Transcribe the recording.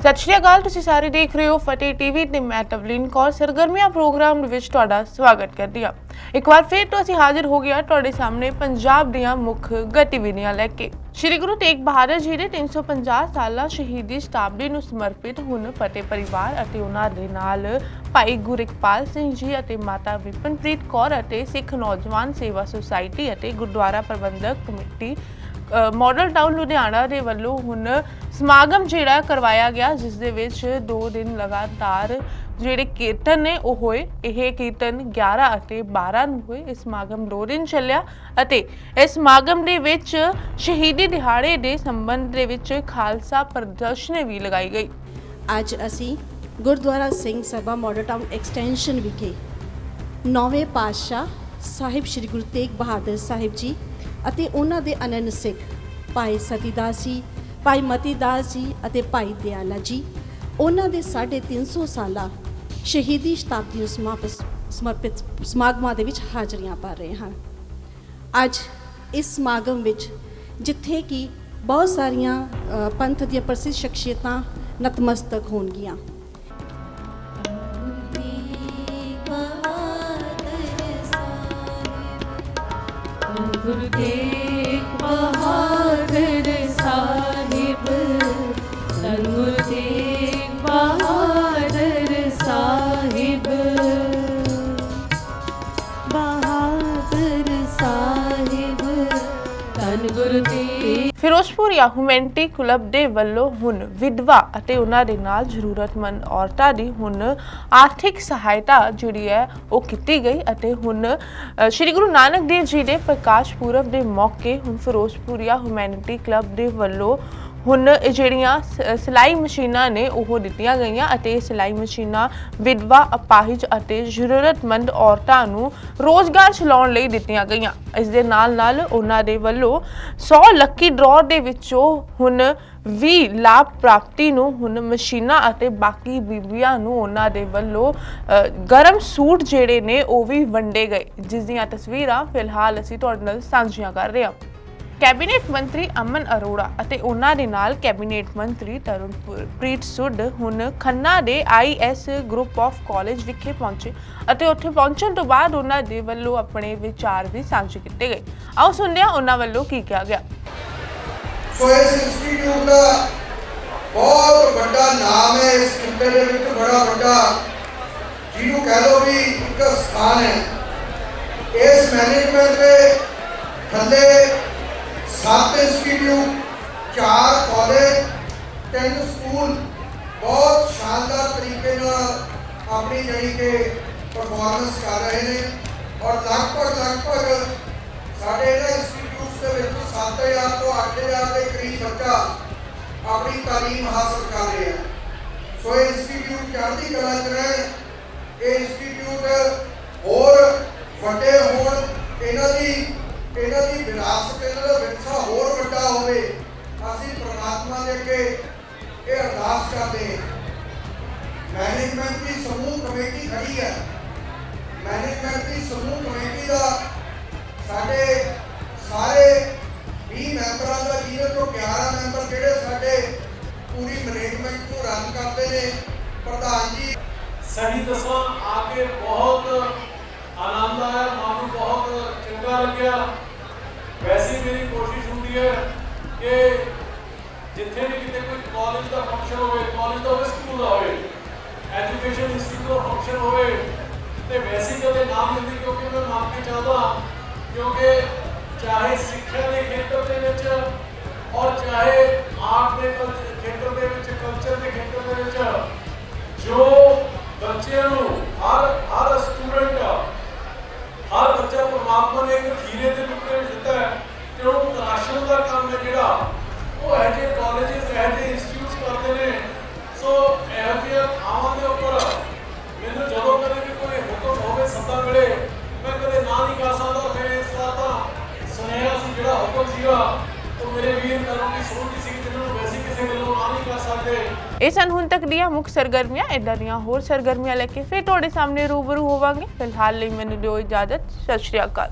ਸਤਿ ਸ਼੍ਰੀ ਅਕਾਲ, ਤੁਸੀਂ ਸਾਰੇ ਦੇਖ ਰਹੇ ਹੋ ਫਤਿਹ ਟੀਵੀ ਤੇ ਮੈਂ ਤਵਲੀਨ ਕੌਰ। ਸਰਗਰਮੀਆਂ ਪ੍ਰੋਗਰਾਮ ਵਿੱਚ ਤੁਹਾਡਾ ਸਵਾਗਤ ਕਰਦੀ ਹਾਂ। ਇੱਕ ਵਾਰ ਫਿਰ ਤੋਂ ਅਸੀਂ ਹਾਜ਼ਰ ਹੋ ਗਿਆ ਤੁਹਾਡੇ ਸਾਹਮਣੇ ਪੰਜਾਬ ਦੀਆਂ ਮੁੱਖ ਗਤੀਵਿਧੀਆਂ ਲੈ ਕੇ। ਸ਼੍ਰੀ ਗੁਰੂ ਤੇਗ ਬਹਾਦਰ ਜੀ ਦੇ 350 ਸਾਲਾ ਸ਼ਹੀਦੀ ਸ਼ਤਾਬਦੀ ਨੂੰ ਸਮਰਪਿਤ ਹੁਣ ਫਤਿਹ ਪਰਿਵਾਰ ਅਤੇ ਉਹਨਾਂ ਦੇ ਨਾਲ ਭਾਈ ਗੁਰਿਕਪਾਲ ਸਿੰਘ ਜੀ ਅਤੇ ਮਾਤਾ ਵਿਪਨਪ੍ਰੀਤ ਕੌਰ ਅਤੇ ਸਿੱਖ ਨੌਜਵਾਨ ਸੇਵਾ ਸੁਸਾਇਟੀ ਅਤੇ Gurdwara Prabandhak Committee Model Town Ludhiana ਦੇ ਵੱਲੋਂ ਹੁਣ ਸਮਾਗਮ ਜਿਹੜਾ ਕਰਵਾਇਆ ਗਿਆ, ਜਿਸ ਦੇ ਵਿੱਚ 2 ਦਿਨ ਲਗਾਤਾਰ ਜਿਹੜੇ ਕੀਰਤਨ ਨੇ, ਉਹ ਹੋਏ। ਇਹ ਕੀਰਤਨ 11 ਅਤੇ 12 ਨੂੰ ਹੋਏ। ਇਸ ਸਮਾਗਮ 2 ਦਿਨ ਚੱਲਿਆ ਅਤੇ ਇਸ ਸਮਾਗਮ ਦੇ ਵਿੱਚ ਸ਼ਹੀਦੀ ਦਿਹਾੜੇ ਦੇ ਸੰਬੰਧ ਦੇ ਵਿੱਚ ਖਾਲਸਾ ਪ੍ਰਦਰਸ਼ਨੀ ਵੀ ਲਗਾਈ ਗਈ। ਅੱਜ ਅਸੀਂ Gurdwara Singh Sabha Model Town Extension ਵਿਖੇ ਨੌਵੇਂ ਪਾਤਸ਼ਾਹ ਸਾਹਿਬ ਸ੍ਰੀ ਗੁਰੂ ਤੇਗ ਬਹਾਦਰ ਸਾਹਿਬ ਜੀ ਅਤੇ ਉਹਨਾਂ ਦੇ ਅਨੰਨ ਸਿੱਖ ਭਾਈ ਸਤੀਦਾਸ ਜੀ, ਭਾਈ ਮਤੀਦਾਸ ਜੀ ਅਤੇ ਭਾਈ ਦਿਆਲਾ ਜੀ, ਉਹਨਾਂ ਦੇ 350 ਸਾਲਾ ਸ਼ਹੀਦੀ ਸ਼ਤਾਬਦੀ ਨੂੰ ਸਮਾਪਤ ਸਮਰਪਿਤ ਸਮਾਗਮਾਂ ਦੇ ਵਿੱਚ ਹਾਜ਼ਰੀਆਂ ਭਰ ਰਹੇ ਹਨ। ਅੱਜ ਇਸ ਸਮਾਗਮ ਵਿੱਚ ਜਿੱਥੇ ਕਿ ਬਹੁਤ ਸਾਰੀਆਂ ਪੰਥ ਦੀਆਂ ਪ੍ਰਸਿੱਧ ਸ਼ਖਸੀਅਤਾਂ ਨਤਮਸਤਕ ਹੋਣਗੀਆਂ। ਬਹਾਦਰ ਸਾਹਿਬ ਧੰਨ ਗੁਰੂ ਤੇਗ ਫਿਰੋਜ਼ਪੁਰ ਜਾਂ ਕਲੱਬ ਦੇ ਵੱਲੋਂ ਹੁਣ ਵਿਧਵਾ ਅਤੇ ਉਹਨਾਂ ਦੇ ਨਾਲ ਜ਼ਰੂਰਤਮੰਦ ਔਰਤਾਂ ਦੀ ਹੁਣ ਆਰਥਿਕ ਸਹਾਇਤਾ ਜਿਹੜੀ ਹੈ ਉਹ ਕੀਤੀ ਗਈ ਅਤੇ ਹੁਣ ਅ, ਸ਼੍ਰੀ ਗੁਰੂ ਨਾਨਕ ਦੇਵ ਜੀ ਦੇ ਪ੍ਰਕਾਸ਼ ਪੁਰਬ ਦੇ ਮੌਕੇ ਹੁਣ ਫਿਰੋਜ਼ਪੁਰ ਜਾਂ ਕਲੱਬ ਦੇ ਵੱਲੋਂ ਹੁਣ ਇਹ ਜਿਹੜੀਆਂ ਸ- ਸਿਲਾਈ ਮਸ਼ੀਨਾਂ ਨੇ ਉਹ ਦਿੱਤੀਆਂ ਗਈਆਂ ਅਤੇ ਇਹ ਸਿਲਾਈ ਮਸ਼ੀਨਾਂ ਵਿਧਵਾ ਅਪਾਹਿਜ ਅਤੇ ਜ਼ਰੂਰਤਮੰਦ ਔਰਤਾਂ ਨੂੰ ਰੋਜ਼ਗਾਰ ਚਲਾਉਣ ਲਈ ਦਿੱਤੀਆਂ ਗਈਆਂ। ਇਸ ਦੇ ਨਾਲ ਨਾਲ ਉਹਨਾਂ ਦੇ ਵੱਲੋਂ 100 ਲੱਕੀ ਡਰਾਅ ਦੇ ਵਿੱਚੋਂ ਹੁਣ 20 ਲਾਭ ਪ੍ਰਾਪਤੀ ਨੂੰ ਹੁਣ ਮਸ਼ੀਨਾਂ ਅਤੇ ਬਾਕੀ ਬੀਬੀਆਂ ਨੂੰ ਉਹਨਾਂ ਦੇ ਵੱਲੋਂ ਅ, ਗਰਮ ਸੂਟ ਜਿਹੜੇ ਨੇ ਉਹ ਵੀ ਵੰਡੇ ਗਏ। ਜਿਸ ਦੀਆਂ ਤਸਵੀਰਾਂ ਫਿਲਹਾਲ ਅਸੀਂ ਤੁਹਾਡੇ ਨਾਲ ਸਾਂਝੀਆਂ ਕਰ ਰਹੇ ਹਾਂ। ਕੈਬਨਿਟ ਮੰਤਰੀ ਅਮਨ ਅਰੋੜਾ ਅਤੇ ਉਹਨਾਂ ਦੇ ਨਾਲ ਕੈਬਨਿਟ ਮੰਤਰੀ ਤਰੁਣਪ੍ਰੀਤ ਸੁੱਡ ਹੁਣ ਖੰਨਾ ਦੇ ਆਈਐਸ ਗਰੁੱਪ ਆਫ ਕਾਲਜ ਵਿਖੇ ਪਹੁੰਚੇ ਅਤੇ ਉੱਥੇ ਪਹੁੰਚਣ ਤੋਂ ਬਾਅਦ ਉਹਨਾਂ ਦੇ ਵੱਲੋਂ ਆਪਣੇ ਵਿਚਾਰ ਵੀ ਸਾਂਝੇ ਕੀਤੇ ਗਏ। ਆਓ ਸੁਣਦੇ ਹਾਂ ਉਹਨਾਂ ਵੱਲੋਂ ਕੀ ਕਿਹਾ ਗਿਆ। ਸੋ ਇਸ ਇੰਸਟੀਚਿਊਟ ਦਾ ਬਹੁਤ ਵੱਡਾ ਨਾਮ ਹੈ। ਇਸ ਖਿੱਤੇ ਦੇ ਵਿੱਚ ਬੜਾ ਵੱਡਾ ਜਿਹਨੂੰ ਕਹਿ ਲਓ ਵੀ ਇੱਕ ਸਥਾਨ ਹੈ। ਇਸ ਮੈਨੇਜਮੈਂਟ ਦੇ ਥੱਲੇ ਸੱਤ ਇੰਸਟੀਟਿਊਟ ਚਾਰ ਕਾਲਜ ਤਿੰਨ ਸਕੂਲ ਬਹੁਤ ਸ਼ਾਨਦਾਰ ਤਰੀਕੇ ਨਾਲ ਆਪਣੀ ਜਿਹੜੀ ਕਿ ਪਰਫਾਰਮੈਂਸ ਕਰ ਰਹੇ ਨੇ ਔਰ ਲਗਭਗ ਲਗਭਗ ਸਾਡੇ ਇਹਨਾਂ ਇੰਸਟੀਚਿਊਟਸ ਦੇ ਵਿੱਚ 7000 ਤੋਂ 8000 ਦੇ ਕਰੀਬ ਬੱਚਾ ਆਪਣੀ ਤਾਲੀਮ ਹਾਸਲ ਕਰ ਰਿਹਾ ਹਨ ਸੋ ਇਹ ਇੰਸਟੀਟਿਊਟ ਚੜ੍ਹਦੀ ਕਲਾ ਚ ਰਹਿਣ ਇਹ ਇੰਸਟੀਟਿਊਟ ਹੋਰ ਵੱਡੇ ਹੋਣ ਇਹਨਾਂ ਦੀ ਇਹਨਾਂ ਦੀ ਵਿਰਾਸਤ ਇਹਨਾਂ ਦਾ ਵਿਰਸਾ ਹੋਰ ਵੱਡਾ ਹੋਵੇ, ਅਸੀਂ ਪ੍ਰਮਾਤਮਾ ਦੇ ਅੱਗੇ ਇਹ ਅਰਦਾਸ ਕਰਦੇ ਮੈਨੇਜਮੈਂਟ ਦੀ ਸਮੂਹ ਕਮੇਟੀ ਖੜੀ ਹੈ। ਮੈਨੇਜਮੈਂਟ ਦੀ ਸਮੂਹ ਕਮੇਟੀ ਦਾ ਸਾਡੇ ਸਾਰੇ 20 ਮੈਂਬਰਾਂ ਦਾ, ਜਿਹਦੇ ਤੋਂ 11 ਮੈਂਬਰ ਜਿਹੜੇ ਸਾਡੇ ਪੂਰੀ ਮੈਨੇਜਮੈਂਟ ਨੂੰ ਰਨ ਕਰਦੇ ਨੇ, ਪ੍ਰਧਾਨ ਜੀ। ਸਹੀ ਦੱਸਾਂ, ਆ ਕੇ ਬਹੁਤ ਆਨੰਦ ਆਇਆ ਮਨ ਬਹੁਤ ਚੰਗਾ ਲੱਗਿਆ। ਵੈਸੇ ਹੀ ਮੇਰੀ ਕੋਸ਼ਿਸ਼ ਹੁੰਦੀ ਹੈ ਕਿ ਜਿੱਥੇ ਵੀ ਕਿਤੇ ਕੋਈ ਕਾਲਜ ਦਾ ਫੰਕਸ਼ਨ ਹੋਵੇ ਕਾਲਜ ਦਾ ਹੋਵੇ ਸਕੂਲ ਦਾ ਹੋਵੇ ਐਜੂਕੇਸ਼ਨ ਇੰਸਟੀਟਿਊਟ ਦਾ ਫੰਕਸ਼ਨ ਹੋਵੇ, ਤੇ ਵੈਸੇ ਹੀ ਕਦੇ ਨਾਮ ਲੈਂਦੀ ਕਿਉਂਕਿ ਮੈਂ ਮੰਨ ਕੇ ਚੱਲਦਾ ਕਿਉਂਕਿ ਚਾਹੇ ਸਿੱਖਿਆ ਦੇ ਖੇਤਰ ਦੇ ਵਿੱਚ ਔਰ ਚਾਹੇ ਆਰਟ ਦੇ ਖੇਤਰ ਦੇ ਵਿੱਚ ਦਾ ਕੰਮ ਹੈ ਜਿਹੜਾ, ਉਹ ਇਹ ਜਿਹੇ ਕਾਲਜਸ ਇਹ ਜਿਹੇ ਇੰਸਟੀਚਿਊਟਸ ਕਰਦੇ ਨੇ। ਸੋ ਇਹੋ ਜਿਹੀਆਂ ਥਾਵਾਂ ਦੇ ਉੱਪਰ ਮੈਨੂੰ ਜਦੋਂ ਕਦੇ ਵੀ ਕੋਈ ਹੁਕਮ ਹੋਵੇ, ਸੱਦਾ ਮਿਲੇ, ਮੈਂ ਕਦੇ ਨਾ ਨਹੀਂ ਕਰ ਸਕਦਾ। ਫਿਰ ਇਸ ਦਾ ਤਾਂ ਸੁਨੇਹਾ ਸੀ, ਜਿਹੜਾ ਹੁਕਮ ਸੀਗਾ, ਉਹ ਮੇਰੇ ਵੀਰ ਕਰਨ ਦੀ ਸੋਚ ਸੀ ਜਿਹਨਾਂ ਨੂੰ ਵੈਸੇ ਕਿਸੇ ਗੱਲੋਂ ਨਾ ਨਹੀਂ ਕਰ ਸਕਦੇ। ਇਹ ਸਨ ਹੁਣ ਤੱਕ ਦੀਆਂ ਮੁੱਖ ਸਰਗਰਮੀਆਂ ਇਦਾਂ ਦੀਆਂ ਹੋਰ ਸਰਗਰਮੀਆਂ ਲੈ ਕੇ ਫਿਰ ਤੁਹਾਡੇ ਸਾਹਮਣੇ ਰੂਬਰੂ ਹੋਵਾਂਗੇ। ਫਿਲਹਾਲ ਲਈ ਮੈਨੂੰ ਦਿਓ ਇਜਾਜ਼ਤ। ਸਤਿ ਸ਼੍ਰੀ ਅਕਾਲ।